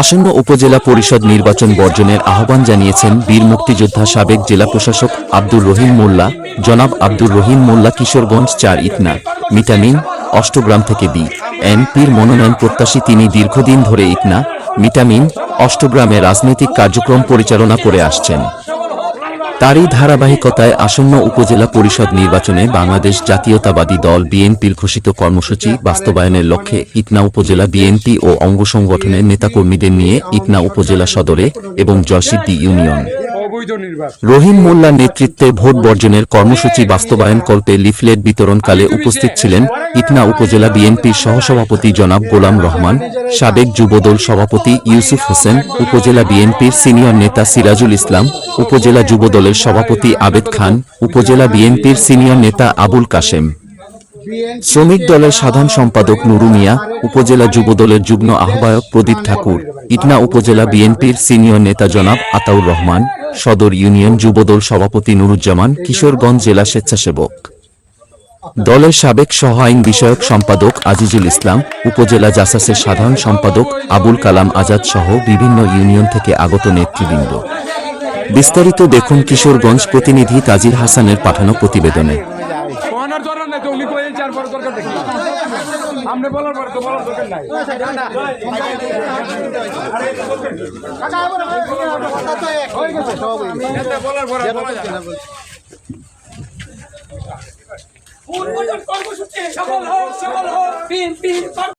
আসন্ন উপজেলা পরিষদ নির্বাচন বর্জনের আহ্বান জানিয়েছেন বীর মুক্তিযোদ্ধা সাবেক জেলা প্রশাসক আব্দুর রহিম মোল্লা, জনাব আব্দুর রহিম মোল্লা কিশোরগঞ্জ চার ইতনা, মিটামিন, অষ্টগ্রাম থেকে বি, এনপির মনোনয়ন প্রত্যাশী তিনি দীর্ঘদিন ধরে ইতনা, মিটামিন, অষ্টগ্রামে রাজনৈতিক কার্যক্রম পরিচালনা করে আসছেন। তারই ধারাবাহিকতায় আসন্ন উপজেলা পরিষদ নির্বাচনে বাংলাদেশ জাতীয়তাবাদী দল বিএনপির ঘোষিত কর্মসূচি বাস্তবায়নের লক্ষ্যে ইটনা উপজেলা বিএনপি ও অঙ্গ সংগঠনের নেতাকর্মীদের নিয়ে ইটনা উপজেলা সদরে এবং জয়সিদ্ধি ইউনিয়ন। রহিম মোল্লার নেতৃত্বে ভোট বর্জনের কর্মসূচি বাস্তবায়ন করতে লিফলেট বিতরণকালে উপস্থিত ছিলেন ইটনা উপজেলা বিএনপির সহসভাপতি জনাব গোলাম রহমান সাবেক যুবদল সভাপতি ইউসুফ হোসেন উপজেলা বিএনপির সিনিয়র নেতা সিরাজুল ইসলাম উপজেলা যুবদলের সভাপতি আবেদ খান উপজেলা বিএনপির সিনিয়র নেতা আবুল কাশেম শ্রমিক দলের সাধারণ সম্পাদক নুরুমিয়া উপজেলা যুবদলের যুগ্ম আহ্বায়ক প্রদীপ ঠাকুর ইটনা উপজেলা বিএনপির সিনিয়র নেতা জনাব আতাউর রহমান, সদর ইউনিয়ন যুবদল সভাপতি নুরুজ্জামান, কিশোরগঞ্জ জেলা স্বেচ্ছাসেবক। দলের সাবেক সহ আইন বিষয়ক সম্পাদক আজিজুল ইসলাম, উপজেলা জাসাসের সাধারণ সম্পাদক আবুল কালাম আজাদ সহ বিভিন্ন ইউনিয়ন থেকে আগত নেতৃবৃন্দ। বিস্তারিত দেখুন কিশোরগঞ্জ প্রতিনিধি তাজির হাসানের পাঠানো প্রতিবেদনে। কোনার সফল হোক সফল হোক। কইেন চার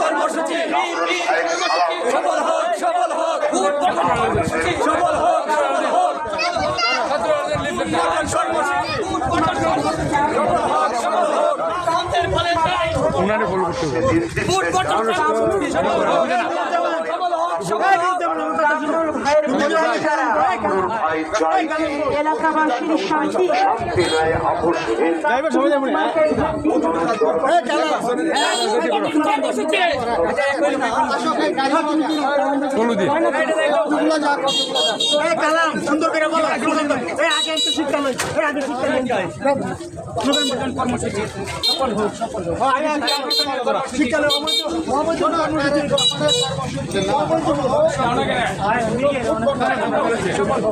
কর্মসূচি সফল হোক সফল হোক কর্মসূচি সফল হোক সফল হোক কর্মসূচি সফল হোক সফল হোক উনারে ফলো করতে এলাকাবাসীর শান্তি ফলো দিয়ে সফল হোক সফল হোক সফল হোক হোক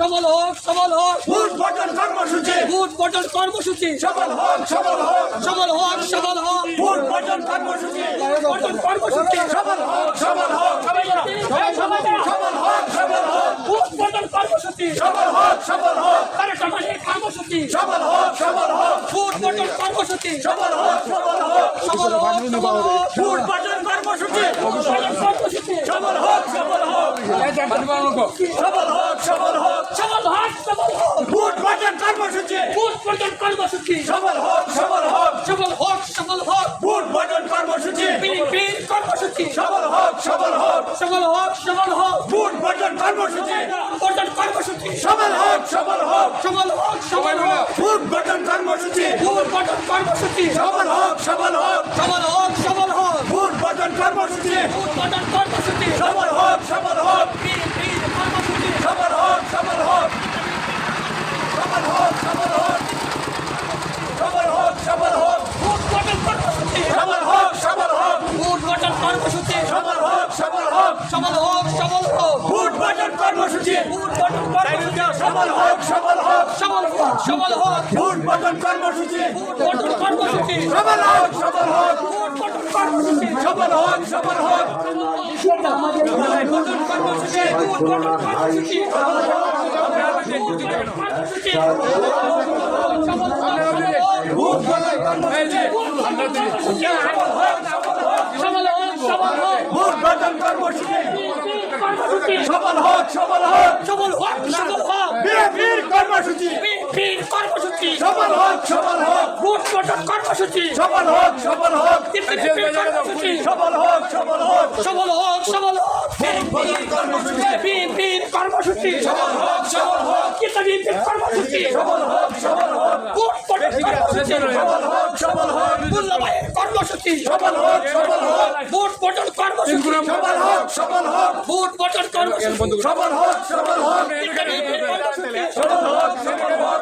সফল হোক সফল হোক ভোট বদল কর্মসূচি ভোট কর্মসূচি সফল হোক সফল হোক সফল হোক সফল হোক ভোট বদল কর্মসূচি বদল কর্মসূচি সফল হোক সফল হোক সফল হোক সফল হোক ভোট বদল কর্মসূচি সফল হোক সফল হোক আরে সমাজের কর্মসূচি সফল হোক সফল হোক ভোট বদল কর্মসূচি সফল হোক সফল হোক সফল হোক সফল হোক ভোট বদল কর্মসূচি কর্মসূচি সফল হোক সফল হোক সফল হোক সফল হোক সফল হোক সফল হোক ভোট বদল কর্মসূচি ভোট বদল কর্মসূচি সফল হোক সফল হোক সফল হোক সফল হোক ভোট বদল কর্মসূচি বিএনপির কর্মসূচি সফল হোক সফল হোক সফল হোক সফল হোক কর্মসূচি বদল কর্মসূচি সফল হোক সফল হোক সফল হোক ভোট বদল কর্মসূচি ভোট বদল কর্মসূচি সফল হোক সফল হোক সফল হোক সফল হোক ভোট বদল কর্মসূচি ভোট বদল কর্মসূচি সফল হোক সফল হোক সফল হোক সফল হোক সফল হোক সফল হোক সফল হোক সফল হোক ভোট বদল কর্মসূচি সফল হোক সফল হোক ভোট বদল কর্মসূচি সফল হোক সফল হোক সফল হোক সফল হোক ভোট বদল কর্মসূচি ভোট বদল কর্মসূচি সফল হোক সফল হোক ভোট বদল কর্মসূচি ভোট বদল কর্মসূচি হোক হোক ভোট হোক হোক ভোট হোক ভোট বর্জন কর্মসূচি কর্মসূচি সফল হোক সফল হোক সফল হোক সফল হোক বিএনপির কর্মসূচি বিএনপির কর্মসূচি সফল হোক সফল হোক ভোট বটন কর্মসূচি সফল হোক সফল হোক বিএনপির কর্মসূচি সফল হোক সফল হোক সফল হোক সফল হোক বিএনপির কর্মসূচি সফল হোক সফল হোক কিন্তু বিএনপির কর্মসূচি সফল হোক সফল হোক ভোট বটন কর্মসূচি সফল হোক সফল হোক মোল্লাবাইয়ের কর্মসূচি সফল হোক সফল হোক কর্মসূচি সফল হোক সফল হোক ভোট কর্মসূচি সফল হোক সফল হোক সফল হোক সফল হোক